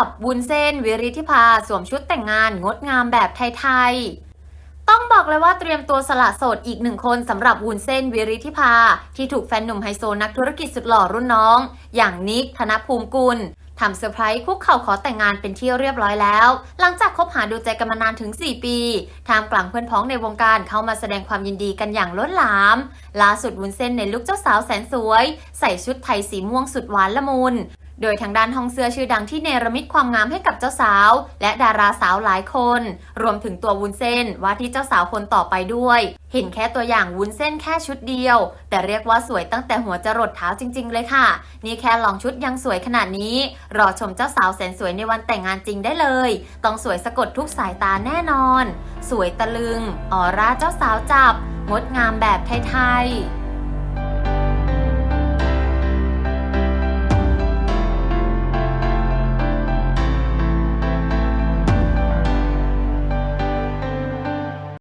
กับวุ้นเส้นวิริธิภาสวมชุดแต่งงานงดงามแบบไทยๆ ต้องบอกเลยว่าเตรียมตัวสละโสดอีกหนึ่งคนสำหรับวุ้นเส้นวิริธิภา ที่ถูกแฟนหนุ่มไฮโซนักธุรกิจสุดหล่อรุ่นน้อง อย่างนิกธนภูมิกุลทำเซอร์ไพรส์คุกเข่าขอแต่งงานเป็นที่เรียบร้อยแล้ว หลังจากคบหาดูใจกันมานานถึง 4 ปีท่ามกลางเพื่อนพ้องในวงการเข้ามาแสดงความยินดีกันอย่างล้นหลามล่าสุดวุ้นเส้นในลุคเจ้าสาวแสนสวย ใส่ชุดไทยสีม่วงสุดหวานละมุน โดยทางด้านห้องเสื้อชื่อดังที่เนรมิตความงามให้กับเจ้าสาว และดาราสาวหลายคน รวมถึงตัววุ้นเส้นว่าที่เจ้าสาวคนต่อไปด้วย เห็นแค่ตัวอย่างวุ้นเส้นแค่ชุดเดียว แต่เรียกว่าสวยตั้งแต่หัวจรดเท้าจริง ๆ เลยค่ะ นี่แค่ลองชุดยังสวยขนาดนี้ รอชมเจ้าสาวแสนสวยในวันแต่งงานจริงได้เลย ต้องสวยสะกดทุกสายตาแน่นอน สวยตะลึงออร่าเจ้าสาวจับงดงามแบบไทยๆ